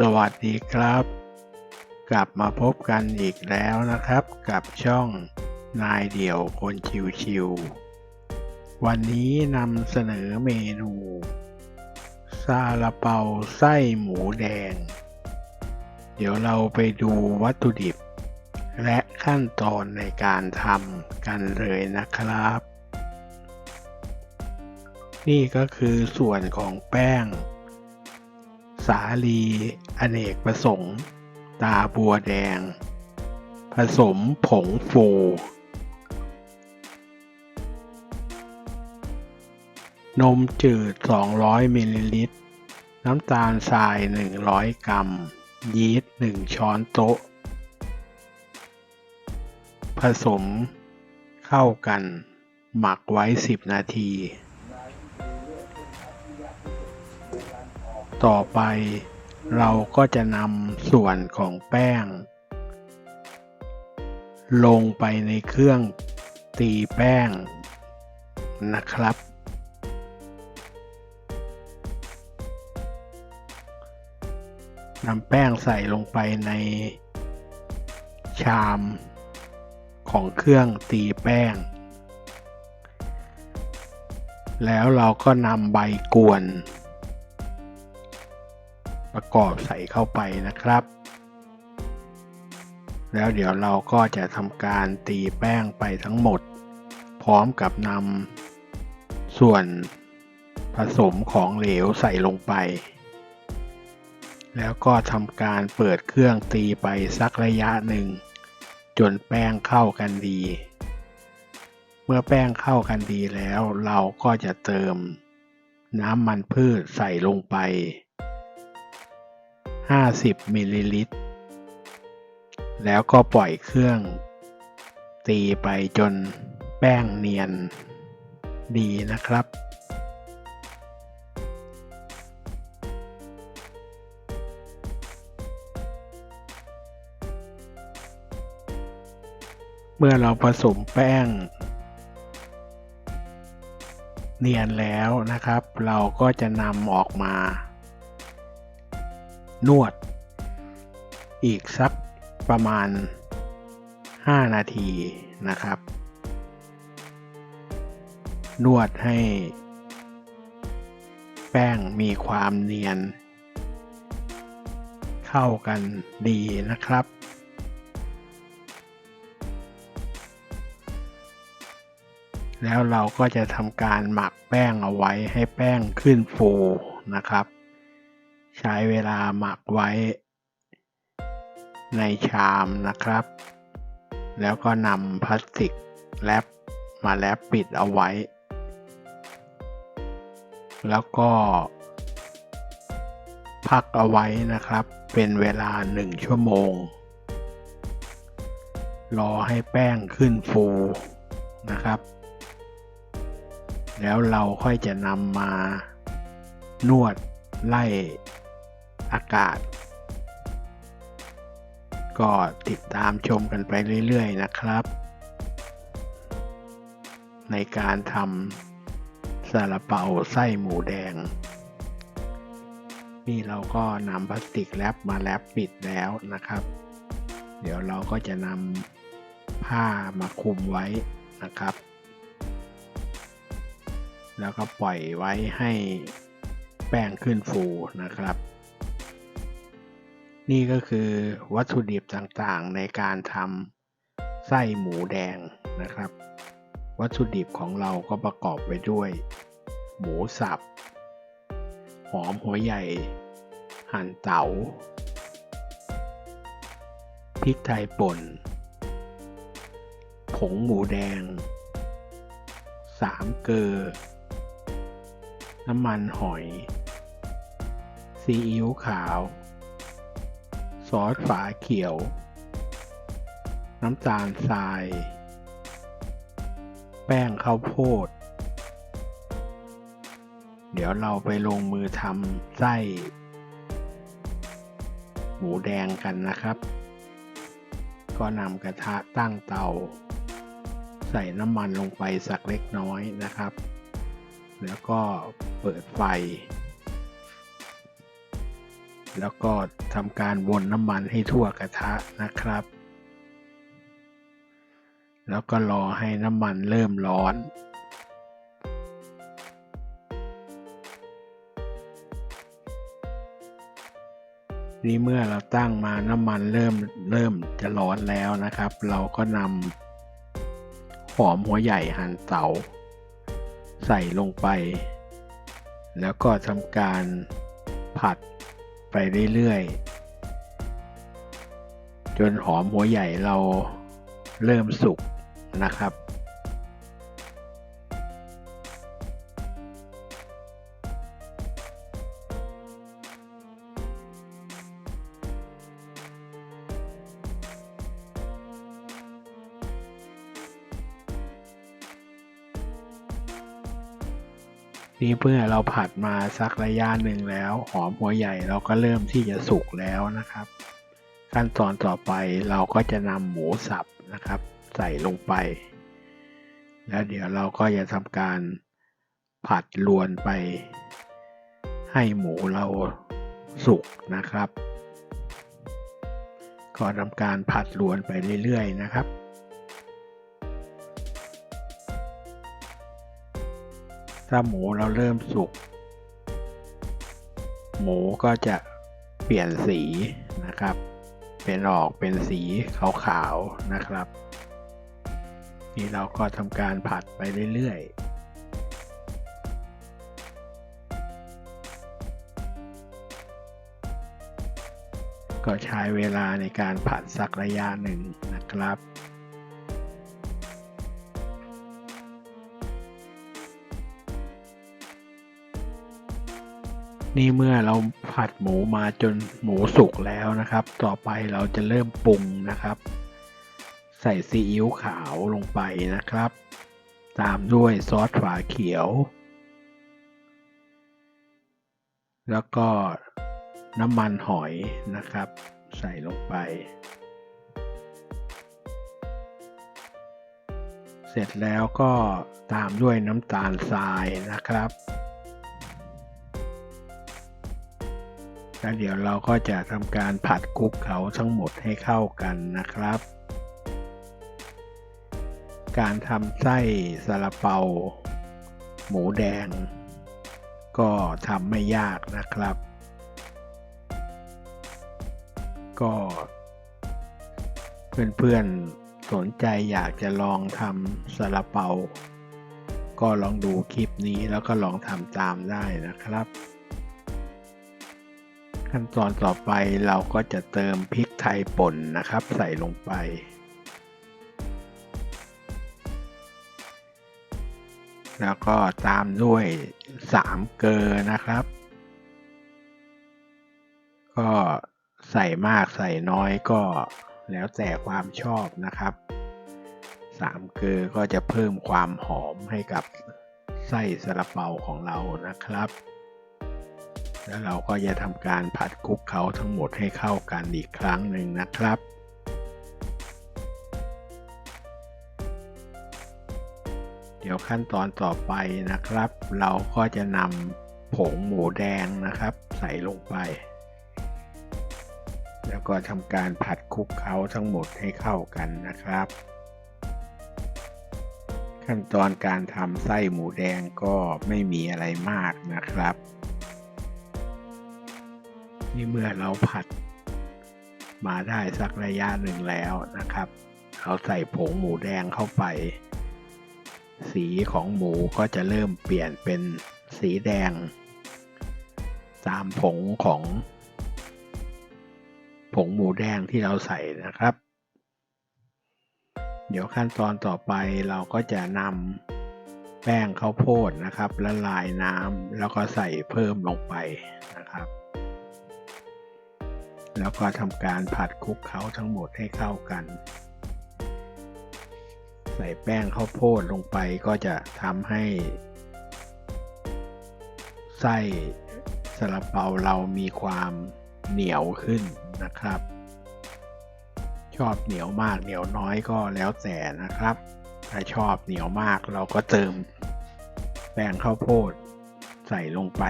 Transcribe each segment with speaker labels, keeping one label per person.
Speaker 1: สวัสดีครับ กลับมาพบกันอีกแล้วนะครับ กับช่องนายเดี่ยวคนชิวๆวันนี้นำเสนอเมนูซาลาเปาไส้หมูแดง เดี๋ยวเราไปดูวัตถุดิบ และขั้นตอนในการทำกันเลยนะครับ นี่ก็คือส่วนของแป้ง สาลีอเนกประสงค์ ตาบัวแดง ผสมผงฟูนมจืด 200 มิลลิลิตร น้ำตาลทราย 100 กรัม ยีสต์ 1 ช้อนโต๊ะ ผสมเข้ากัน หมักไว้ 10 นาที ต่อไปเราก็จะนำส่วนของแป้ง ลงไปในเครื่องตีแป้งนะครับ นำแป้งใส่ลงไปในชามของเครื่องตีแป้ง แล้วเราก็นำใบกวน ประกอบใส่เข้าไปนะครับ แล้วเดี๋ยวเราก็จะทำการตีแป้งไปทั้งหมด พร้อมกับนำส่วนผสมของเหลวใส่ลงไป แล้วก็ทำการเปิดเครื่องตีไปสักระยะหนึ่ง จนแป้งเข้ากันดี เมื่อแป้งเข้ากันดีแล้ว เราก็จะเติมน้ำมันพืชใส่ลงไป 50มิลลิลิตร แล้วก็ปล่อยเครื่อง ตีไปจนแป้งเนียนดีนะครับ เมื่อเราผสมแป้ง เนียนแล้วนะครับ เราก็จะนำออกมา นวด อีกสักประมาณ 5 นาทีนะครับ นวดให้ แป้งมีความเนียน เข้ากันดีนะครับแล้วเราก็จะทำการหมักแป้งเอาไว้ให้แป้งขึ้นฟูนะครับ ใช้เวลาหมักไว้ ในชามนะครับ แล้วก็นำพลาสติกแรปมาแรปปิดเอาไว้ แล้วก็ พักเอาไว้นะครับ เป็นเวลา1ชั่วโมง รอให้แป้งขึ้นฟูนะครับ แล้วเราค่อยจะนำมานวดไล่ อากาศ ก็ติดตามชมกันไปเรื่อย ๆ นะครับ ในการทำซาลาเปาไส้หมูแดง นี่เราก็นำพลาสติกแรปมาแรปปิดแล้วนะครับ เดี๋ยวเราก็จะนำผ้ามาคลุมไว้นะครับแล้วก็ปล่อยไว้ให้แป้งขึ้นฟูนะครับ นี่ก็คือวัตถุดิบต่างๆ ในการทำไส้หมูแดงนะครับ วัตถุดิบของเราก็ประกอบไปด้วย หมูสับ หอมหัวใหญ่ หั่นเตา๋าพริกไทยป่น ผงหมูแดง สามเกลือ น้ำมันหอย ซีอิ๊วขาว ซอสฝาเขียว น้ำตาลทราย แป้งข้าวโพด เดี๋ยวเราไปลงมือทำไส้ หมูแดงกันนะครับ ก็นำกระทะตั้งเตา ใส่น้ำมันลงไปสักเล็กน้อยนะครับ แล้วก็เปิดไฟ แล้วก็ทำการวนน้ำมันให้ทั่วกระทะนะครับ แล้วก็รอให้น้ำมันเริ่มร้อน นี่เมื่อเราตั้งมาน้ำมันเริ่มเริ่มจะร้อนแล้วนะครับ เราก็นำหอมหัวใหญ่หั่นเตาใส่ลงไป แล้วก็ทำการผัด ไปเรื่อยๆ จนหอมหัวใหญ่เราเริ่มสุกนะครับ นี่เมื่อเราผัดมาสักระยะหนึ่งแล้ว หอมหัวใหญ่เราก็เริ่มที่จะสุกแล้วนะครับ ขั้นตอนต่อไปเราก็จะนำหมูสับนะครับ ใส่ลงไป แล้วเดี๋ยวเราก็จะทำการผัดลวนไป ให้หมูเราสุกนะครับ ก็ทำการผัดลวนไปเรื่อยๆนะครับ ถ้าหมูเราเริ่มสุก หมูก็จะเปลี่ยนสีนะครับ เป็นออกเป็นสีขาวๆนะครับ นี่เราก็ทำการผัดไปเรื่อยๆก็ใช้เวลาในการผัดสักระยะหนึ่งนะครับ นี่เมื่อเราผัดหมูมาจนหมูสุกแล้วนะครับ ต่อไปเราจะเริ่มปรุงนะครับ ใส่ซีอิ๊วขาวลงไปนะครับ ตามด้วยซอสฝาเขียว แล้วก็น้ำมันหอยนะครับ ใส่ลงไป เสร็จแล้วก็ตามด้วยน้ำตาลทรายนะครับ แล้วเดี๋ยวเราก็จะทำการผัดคลุกเขาทั้งหมดให้เข้ากันนะครับ การทำไส้ซาลาเปา หมูแดง ก็ทำไม่ยากนะครับ ก็เพื่อนๆสนใจอยากจะลองทำซาลาเปา ก็ลองดูคลิปนี้แล้วก็ลองทำตามได้นะครับ ขั้นตอนต่อไปเราก็จะเติมพริกไทยป่นนะครับ ใส่ลงไป แล้วก็ตามด้วยสามเกลอนะครับ ก็ใส่มากใส่น้อยก็แล้วแต่ความชอบนะครับสามเกลอก็จะเพิ่มความหอมให้กับไส้ซาลาเปาของเรานะครับ แล้วเราก็จะทำการผัดคลุกเขาทั้งหมดให้เข้ากันอีกครั้งหนึ่งนะครับเดี๋ยวขั้นตอนต่อไปนะครับ เราก็จะนำผงหมูแดงนะครับ ใส่ลงไป แล้วก็ทำการผัดคลุกเขาทั้งหมดให้เข้ากันนะครับ ขั้นตอนการทำไส้หมูแดงก็ไม่มีอะไรมากนะครับ นี่เมื่อเราผัดมาได้สักระยะหนึ่งแล้วนะครับ เราใส่ผงหมูแดงเข้าไป สีของหมูก็จะเริ่มเปลี่ยนเป็นสีแดง ตามผงของ ผงหมูแดงที่เราใส่นะครับ เดี๋ยวขั้นตอนต่อไปเราก็จะนำแป้งข้าวโพดนะครับละลายน้ำแล้วก็ใส่เพิ่มลงไปนะครับ แล้วก็ทำการผัดคลุกเขาทั้งหมดให้เข้ากัน ใส่แป้งข้าวโพดลงไปก็จะทำให้ ไส้ซาลาเปาเรามีความเหนียวขึ้นนะครับ ชอบเหนียวมากเหนียวน้อยก็แล้วแต่นะครับ ถ้าชอบเหนียวมากเราก็เติมแป้งข้าวโพดใส่ลงไป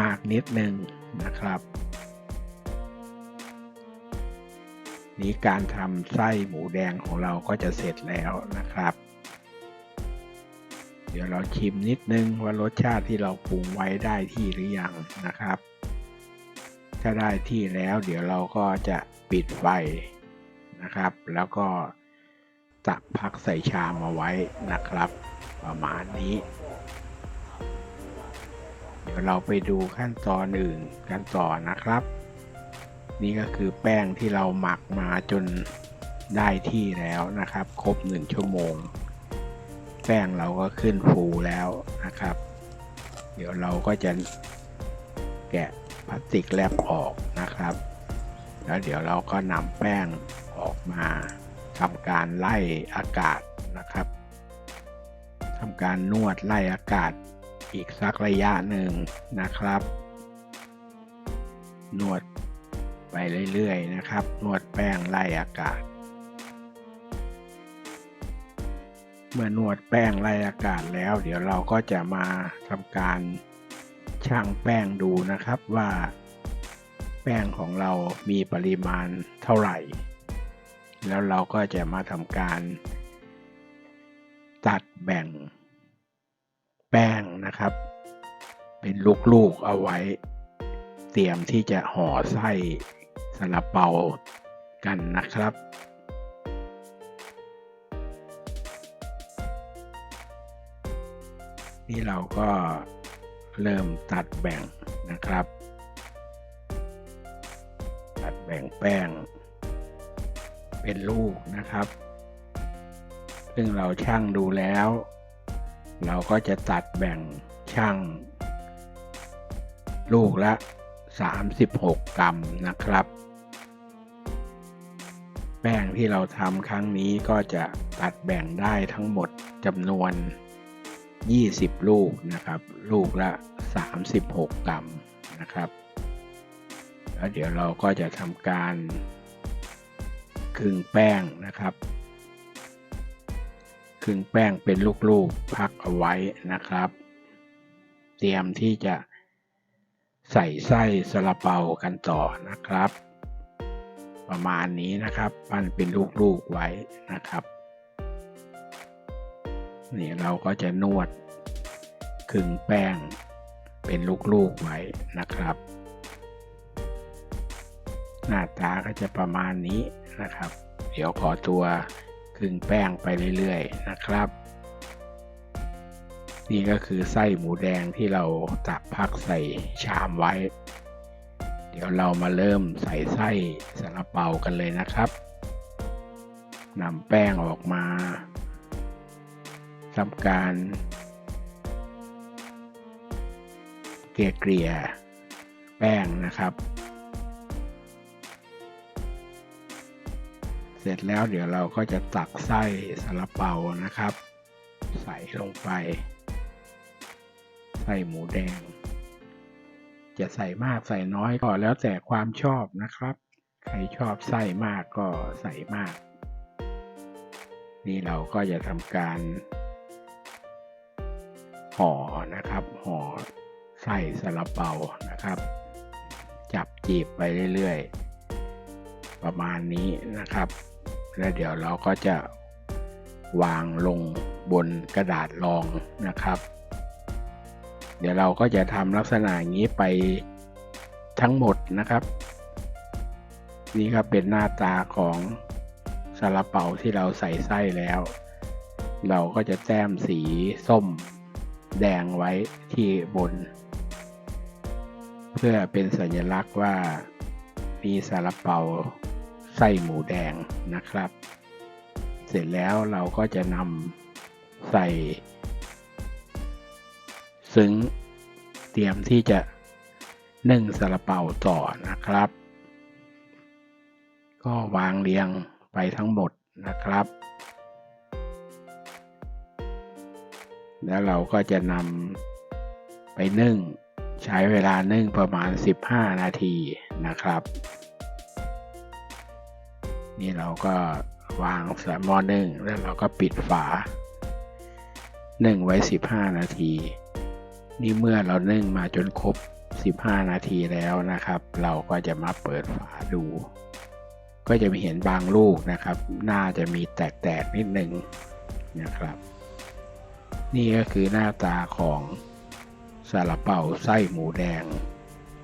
Speaker 1: มากนิดนึงนะครับ นี้การทำไส้หมูแดงของเราก็จะเสร็จแล้วนะครับ เดี๋ยวเราชิมนิดนึงว่ารสชาติที่เราปรุงไว้ได้ที่หรือยังนะครับ ถ้าได้ที่แล้วเดี๋ยวเราก็จะปิดไฟนะครับ แล้วก็ตักพักใส่ชามมาไว้นะครับ ประมาณนี้ เดี๋ยวเราไปดูขั้นตอนอื่นกันต่อนะครับ นี่ก็คือแป้งที่เราหมักมาจนได้ที่แล้วนะครับ ครบ 1 ชั่วโมง แป้งเราก็ขึ้นฟูแล้วนะครับ เดี๋ยวเราก็จะแกะพลาสติกแรปออกนะครับ แล้วเดี๋ยวเราก็นำแป้งออกมาทำการไล่อากาศนะครับทำการนวดไล่อากาศอีกสักระยะหนึ่งนะครับ นวด ไปเรื่อยๆนะครับ นวดแป้งไล่อากาศ เมื่อนวดแป้งไล่อากาศแล้ว เดี๋ยวเราก็จะมาทำการชั่งแป้งดูนะครับว่าแป้งของเรามีปริมาณเท่าไหร่ แล้วเราก็จะมาทำการ ตัดแบ่ง แป้งนะครับ เป็นลูกๆเอาไว้ เตรียมที่จะห่อไส้ ซาลาเปากันนะครับนี่เราก็เริ่มตัดแบ่งนะครับ ตัดแบ่งแป้ง เป็นลูกนะครับ ซึ่งเราช่างดูแล้ว เราก็จะตัดแบ่งช่าง ลูกละ 36 กรัมนะครับ ป้งที่เราทำครั้งนี้ก็จะตัดแบ่งได้ทั้งหมดจำนวน 20 ลูกนะครับ ลูกละ 36 กรัมนะครับ แล้วเดี๋ยวเราก็จะทำการคลึงแป้งนะครับคลึงแป้งเป็นลูกๆพักเอาไว้นะครับ เตรียมที่จะใส่ไส้ซาลาเปากันต่อนะครับ ประมาณนี้นะครับ ปั้นเป็นลูกๆไว้นะครับนี่เราก็จะนวดคลึงแป้งเป็นลูกๆไว้นะครับ หน้าตาก็จะประมาณนี้นะครับ เดี๋ยวขอตัวคลึงแป้งไปเรื่อยๆนะครับ นี่ก็คือไส้หมูแดงที่เราตักพักใส่ชามไว้ เดี๋ยวเรามาเริ่มใส่ไส้ซาลาเปากันเลยนะครับนำแป้งออกมาทำการเกลี่ยเกลี่ยแป้งนะครับ เสร็จแล้วเดี๋ยวเราก็จะตักไส้ซาลาเปานะครับ ใส่ลงไป ใส่หมูแดง จะใส่มากใส่น้อยก็แล้วแต่ความชอบนะครับ ใครชอบไส้มากก็ใส่มาก นี่เราก็จะทำการห่อนะครับห่อไส้ซาลาเปานะครับ จับจีบไปเรื่อยๆ ประมาณนี้นะครับ แล้วเดี๋ยวเราก็จะวางลงบนกระดาษรองนะครับ เดี๋ยวเราก็จะทำลักษณะอย่างนี้ไปทั้งหมดนะครับ นี่ครับเป็นหน้าตาของซาลาเปาที่เราใส่ไส้แล้ว เราก็จะแต้มสีส้มแดงไว้ที่บน เพื่อเป็นสัญลักษณ์ว่ามีซาลาเปาไส้หมูแดงนะครับ เสร็จแล้วเราก็จะนำใส่ ซึ้ง เตรียมที่จะนึ่งซาลาเปาต่อนะครับ ก็วางเรียงไปทั้งหมดนะครับ แล้วเราก็จะนำไปนึ่ง ใช้เวลานึ่งประมาณ 15 นาทีนะครับ นี่เราก็วางใส่หม้อนึ่งแล้วเราก็ปิดฝานึ่งไว้ 15 นาที นี่เมื่อเรานึ่งมาจนครบ 15 นาทีแล้วนะครับ เราก็จะมาเปิดฝาดู ก็จะมีเห็นบางลูกนะครับ น่าจะมีแตกๆนิดนึงนะครับ นี่ก็คือหน้าตาของซาลาเปาไส้หมูแดง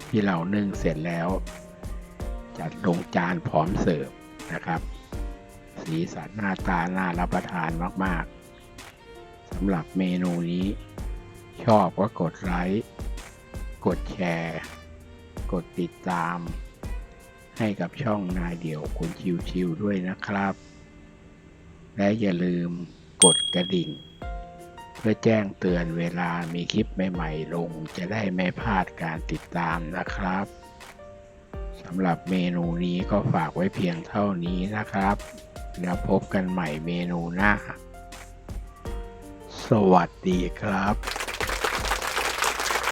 Speaker 1: ที่เรานึ่งเสร็จแล้ว จัดลงจานพร้อมเสิร์ฟนะครับ สีสันหน้าตาน่ารับประทานมากๆสำหรับเมนูนี้ ชอบก็กดไลค์ กดแชร์ กดติดตาม ให้กับช่องนายเดี่ยวคุณชิวๆด้วยนะครับ และอย่าลืมกดกระดิ่ง เพื่อแจ้งเตือนเวลามีคลิปใหม่ๆลง จะได้ไม่พลาดการติดตามนะครับสำหรับเมนูนี้ก็ฝากไว้เพียงเท่านี้นะครับ แล้วพบกันใหม่เมนูหน้า สวัสดีครับ